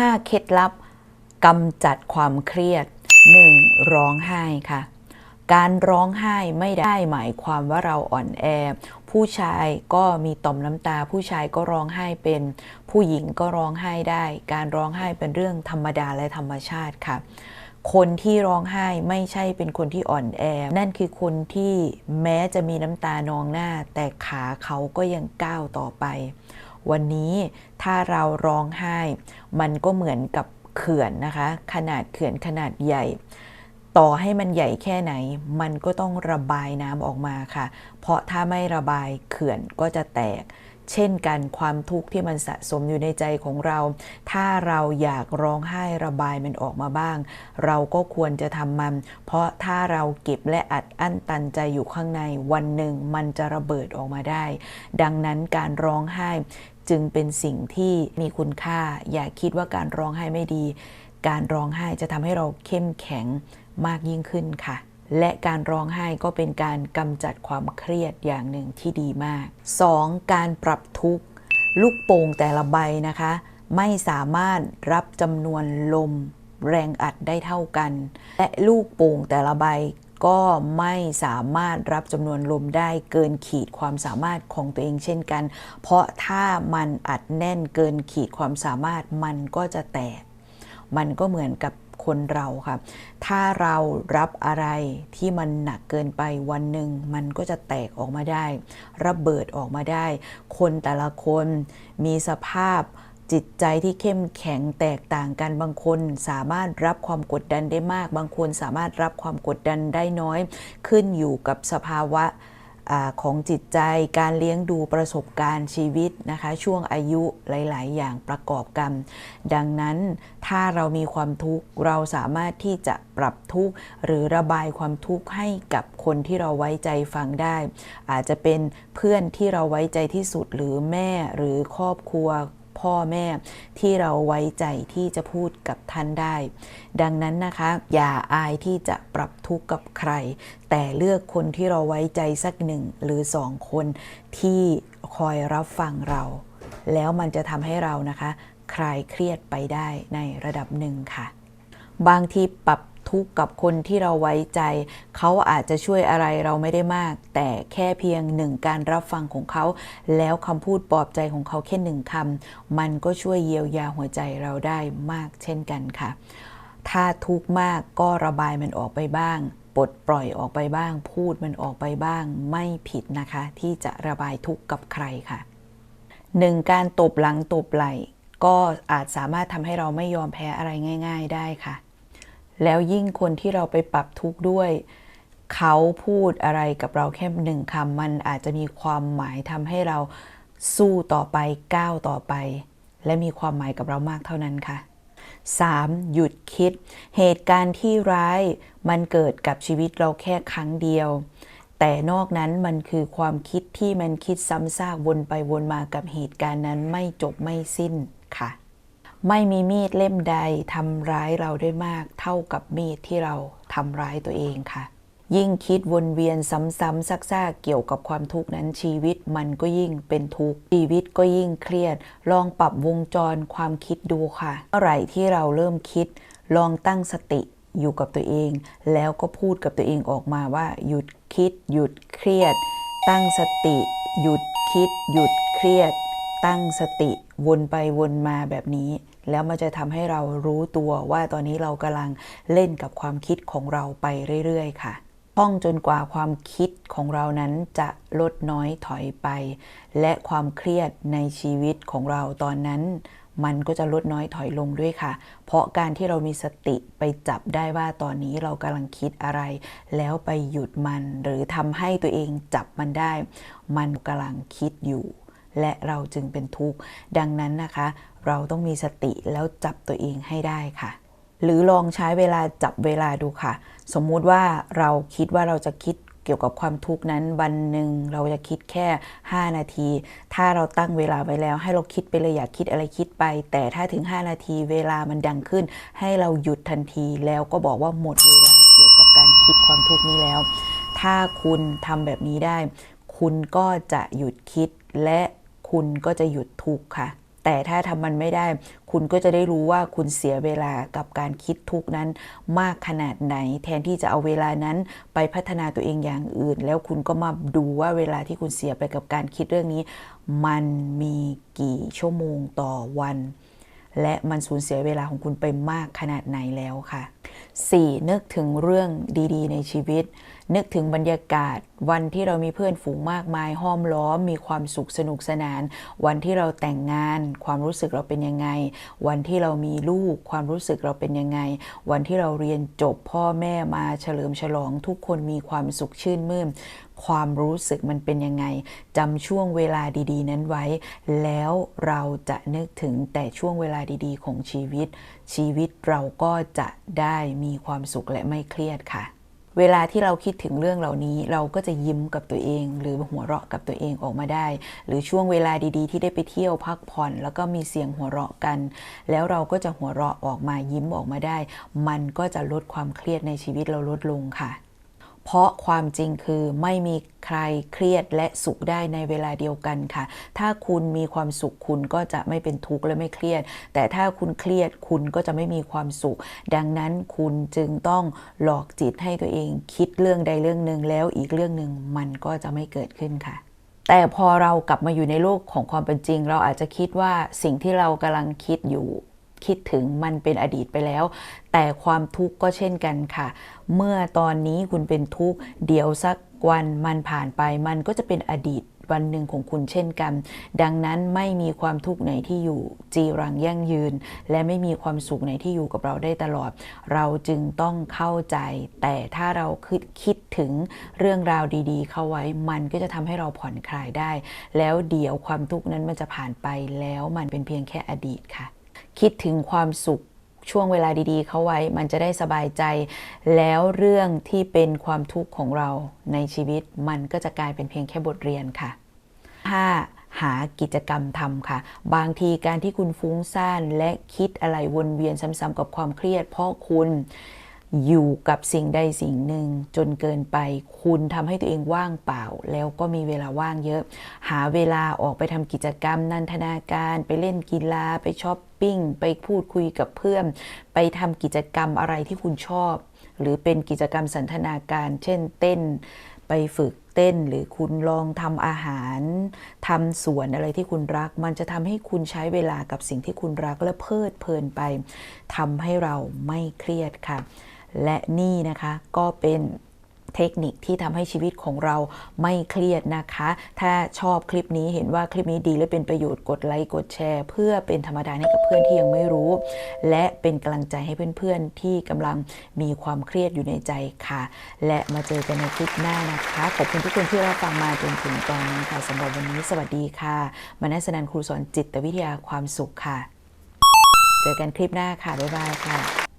5 เคล็ดลับกำจัดความเครียด 1. ร้องไห้ค่ะ การร้องไห้ไม่ได้หมายความว่าเราอ่อนแอ ผู้ชายก็มีต่อมน้ำตา ผู้ชายก็ร้องไห้เป็น ผู้หญิงก็ร้องไห้ได้ การร้องไห้เป็นเรื่องธรรมดาและธรรมชาติค่ะคนที่ร้องไห้ไม่ใช่เป็นคนที่อ่อนแอ นั่นคือคนที่แม้จะมีน้ำตานองหน้า แต่ขาเขาก็ยังก้าวต่อไป วันนี้ถ้าเราร้องไห้ มันก็เหมือนกับเขื่อนนะคะ ขนาดเขื่อนขนาดใหญ่ ต่อให้มันใหญ่แค่ไหน มันก็ต้องระบายน้ำออกมาค่ะ เพราะถ้าไม่ระบายเขื่อนก็จะแตกเช่นกันความทุกข์ที่มันสะสมอยู่ในใจของเรา ถ้าเราอยากร้องไห้ระบายมันออกมาบ้าง เราก็ควรจะทำมัน เพราะถ้าเราเก็บและอัดอั้นตันใจอยู่ข้างในวันหนึ่งมันจะระเบิดออกมาได้ ดังนั้นการร้องไห้ จึงเป็นสิ่งที่มีคุณค่า อย่าคิดว่าการร้องไห้ไม่ดี การร้องไห้จะทำให้เราเข้มแข็งมากยิ่งขึ้นค่ะ และการร้องไห้ก็เป็นการกำจัดความเครียดอย่างหนึ่งที่ดีมาก 2. การปรับทุกข์ลูกโป่งแต่ละใบนะคะ ไม่สามารถรับจำนวนลมแรงอัดได้เท่ากัน และลูกโป่งแต่ละใบ ก็ไม่สามารถรับจำนวนลมได้เกินขีดความสามารถของตัวเองเช่นกัน เพราะถ้ามันอัดแน่นเกินขีดความสามารถมันก็จะแตก มันก็เหมือนกับคนเราค่ะ ถ้าเรารับอะไรที่มันหนักเกินไปวันหนึ่งมันก็จะแตกออกมาได้ ระเบิดออกมาได้ คนแต่ละคนมีสภาพ จิตใจที่เข้มแข็งแตกต่างกันบางคนสามารถรับความกดดันได้มาก บางคนสามารถรับความกดดันได้น้อย ขึ้นอยู่กับสภาวะของจิตใจการเลี้ยงดูประสบการณ์ชีวิตนะคะ ช่วงอายุหลาย ๆ อย่างประกอบกัน ดังนั้นถ้าเรามีความทุกข์เราสามารถที่จะปรับทุกข์หรือระบายความทุกข์ให้กับคนที่เราไว้ใจฟังได้ อาจจะเป็นเพื่อนที่เราไว้ใจที่สุดหรือแม่หรือครอบครัว พ่อแม่ที่เราไว้ใจที่จะพูดกับท่านได้ ดังนั้นนะคะ อย่าอายที่จะปรับทุกข์กับใคร แต่เลือกคนที่เราไว้ใจสักหนึ่งหรือสองคนที่คอยรับฟังเรา แล้วมันจะทำให้เรานะคะ คลายเครียดไปได้ในระดับหนึ่งค่ะ บางทีปรับ ทุกข์กับคนที่เราไว้ใจ เขาอาจจะช่วยอะไรเราไม่ได้มาก แต่แค่เพียงหนึ่งการรับฟังของเขา แล้วคำพูดปลอบใจของเขาแค่หนึ่งคำมันก็ช่วยเยียวยาหัวใจเราได้มากเช่นกันค่ะ ถ้าทุกข์มากก็ระบายมันออกไปบ้างปลดปล่อยออกไปบ้าง พูดมันออกไปบ้าง ไม่ผิดนะคะ ที่จะระบายทุกข์กับใครค่ะหนึ่งการตบหลังตบไหล่ก็อาจสามารถทำให้เราไม่ยอมแพ้อะไรง่าย ๆ ได้ค่ะ แล้วยิ่งคนที่เราไปปรับทุกข์ด้วย เขาพูดอะไรกับเราแค่หนึ่งคำมันอาจจะมีความหมายทำให้เราสู้ต่อไปก้าวต่อไป และมีความหมายกับเรามากเท่านั้นค่ะ 3. หยุดคิด เหตุการณ์ที่ร้ายมันเกิดกับชีวิตเราแค่ครั้งเดียว แต่นอกนั้นมันคือความคิดที่มันคิดซ้ำซากวนไปวนมากับเหตุการณ์นั้นไม่จบไม่สิ้นค่ะ ไม่มีมีดเล่มใดทำร้ายเราได้มากเท่ากับมีดที่เราทำร้ายตัวเองค่ะ ยิ่งคิดวนเวียนซ้ำๆซักๆเกี่ยวกับความทุกข์นั้นชีวิตมันก็ยิ่งเป็นทุกข์ชีวิตก็ยิ่งเครียด ลองปรับวงจรความคิดดูค่ะเมื่อไหร่ที่เราเริ่มคิด ลองตั้งสติอยู่กับตัวเอง แล้วก็พูดกับตัวเองออกมาว่า หยุดคิด หยุดเครียด ตั้งสติ หยุดคิด หยุดเครียด ตั้งสติวนไปวนมาแบบนี้ แล้วมันจะทำให้เรารู้ตัวว่าตอนนี้เรากำลังเล่นกับความคิดของเราไปเรื่อย ๆ ค่ะท่องจนกว่าความคิดของเรานั้นจะลดน้อยถอยไป และความเครียดในชีวิตของเราตอนนั้น มันก็จะลดน้อยถอยลงด้วยค่ะ เพราะการที่เรามีสติไปจับได้ว่าตอนนี้เรากำลังคิดอะไร แล้วไปหยุดมันหรือทำให้ตัวเองจับมันได้ มันกำลังคิดอยู่ และเราจึงเป็นทุกข์ ดังนั้นนะคะ เราต้องมีสติแล้วจับตัวเองให้ได้ค่ะ หรือลองใช้เวลาจับเวลาดูค่ะ สมมุติว่าเราคิดว่าเราจะคิดเกี่ยวกับความทุกข์นั้นวันหนึ่งเราจะคิดแค่ 5 นาที ถ้าเราตั้งเวลาไว้แล้ว ให้เราคิดไปเลยอยากคิดอะไรคิดไป แต่ถ้าถึง 5 นาทีเวลามันดังขึ้น ให้เราหยุดทันทีแล้วก็บอกว่าหมดเวลาเกี่ยวกับการคิดความทุกข์นี้แล้ว ถ้าคุณทำแบบนี้ได้ คุณก็จะหยุดคิดและ คุณก็จะหยุดทุกข์ค่ะ แต่ถ้าทำมันไม่ได้ คุณก็จะได้รู้ว่าคุณเสียเวลากับการคิดทุกนั้นมากขนาดไหน แทนที่จะเอาเวลานั้นไปพัฒนาตัวเองอย่างอื่น แล้วคุณก็มาดูว่าเวลาที่คุณเสียไปกับการคิดเรื่องนี้ มันมีกี่ชั่วโมงต่อวัน และมันสูญเสียเวลาของคุณไปมากขนาดไหนแล้วค่ะ 4. นึกถึงเรื่องดี ๆ ในชีวิต นึกถึงบรรยากาศ วันที่เรามีเพื่อนฝูงมากมายห้อมล้อม มีความสุขสนุกสนาน วันที่เราแต่งงาน ความรู้สึกเราเป็นยังไง วันที่เรามีลูก ความรู้สึกเราเป็นยังไง วันที่เราเรียนจบพ่อแม่มาเฉลิมฉลอง ทุกคนมีความสุขชื่นมื่นความรู้สึกมันเป็นยังไงจำช่วงเวลาดี ๆ นั้นไว้ แล้วเราจะนึกถึงแต่ช่วงเวลาดี ๆ ของชีวิต ชีวิตเราก็จะได้มีความสุขและไม่เครียดค่ะ เวลาที่เราคิดถึงเรื่องเหล่านี้ เราก็จะยิ้มกับตัวเอง หรือหัวเราะกับตัวเองออกมาได้ หรือช่วงเวลาดีๆ ที่ได้ไปเที่ยวพักผ่อน แล้วก็มีเสียงหัวเราะกัน แล้วเราก็จะหัวเราะออกมายิ้มออกมาได้ มันก็จะลดความเครียดในชีวิตเราลดลงค่ะ เพราะความจริงคือไม่มีใครเครียดและสุขได้ในเวลาเดียวกันค่ะ ถ้าคุณมีความสุขคุณก็จะไม่เป็นทุกข์และไม่เครียด แต่ถ้าคุณเครียดคุณก็จะไม่มีความสุข ดังนั้นคุณจึงต้องหลอกจิตให้ตัวเองคิดเรื่องใดเรื่องหนึ่งแล้วอีกเรื่องหนึ่งมันก็จะไม่เกิดขึ้นค่ะแต่พอเรากลับมาอยู่ในโลกของความเป็นจริง เราอาจจะคิดว่าสิ่งที่เรากำลังคิดอยู่ คิดถึงมันเป็นอดีตไปแล้ว แต่ความทุกข์ก็เช่นกันค่ะ เมื่อตอนนี้คุณเป็นทุกข์เดี๋ยวสักวันมันผ่านไปมันก็จะเป็นอดีตวันหนึ่งของคุณเช่นกัน ดังนั้นไม่มีความทุกข์ไหนที่อยู่จีรังยั่งยืน และไม่มีความสุขไหนที่อยู่กับเราได้ตลอด เราจึงต้องเข้าใจ แต่ถ้าเราคิดคิดถึงเรื่องราวดี ๆ เข้าไว้ มันก็จะทำให้เราผ่อนคลายได้ แล้วเดี๋ยวความทุกข์นั้นมันจะผ่านไปแล้วมันเป็นเพียงแค่อดีตค่ะ คิดถึงความสุขช่วงเวลาดีๆ เข้าไว้ มันจะได้สบายใจ แล้วเรื่องที่เป็นความทุกข์ของเราในชีวิต มันก็จะกลายเป็นเพียงแค่บทเรียนค่ะ 5. หากิจกรรมทำค่ะ บางทีการที่คุณฟุ้งซ่านและคิดอะไรวนเวียนซ้ำๆกับความเครียด เพราะคุณ อยู่กับสิ่งใดสิ่งหนึ่งจนเกินไป คุณทำให้ตัวเองว่างเปล่า แล้วก็มีเวลาว่างเยอะ หาเวลาออกไปทำกิจกรรม นันทนาการไปเล่นกีฬาไปช้อปปิ้ง ไปพูดคุยกับเพื่อน ไปทำกิจกรรมอะไรที่คุณชอบ หรือเป็นกิจกรรมสันทนาการ เช่นเต้น ไปฝึกเต้น หรือคุณลองทำอาหารทำสวนอะไรที่คุณรัก มันจะทำให้คุณใช้เวลากับสิ่งที่คุณรักและเพลิดเพลินไปทำให้เราไม่เครียดค่ะ และนี่นะคะก็เป็นเทคนิคที่ทำให้ชีวิตของเราไม่เครียดนะคะ ถ้าชอบคลิปนี้เห็นว่าคลิปนี้ดีและเป็นประโยชน์กดไลค์กดแชร์ เพื่อเป็นธรรมดาให้กับเพื่อนที่ยังไม่รู้ และเป็นกำลังใจให้เพื่อนๆ ที่กำลังมีความเครียดอยู่ในใจค่ะ และมาเจอกันในคลิปหน้านะคะ ขอบคุณทุกคนที่รับฟังมาจนถึงตอนนี้ค่ะสำหรับวันนี้สวัสดีค่ะมานัสนันครูสอนจิตวิทยาความสุขค่ะ เจอกันคลิปหน้าค่ะบ๊ายบายค่ะ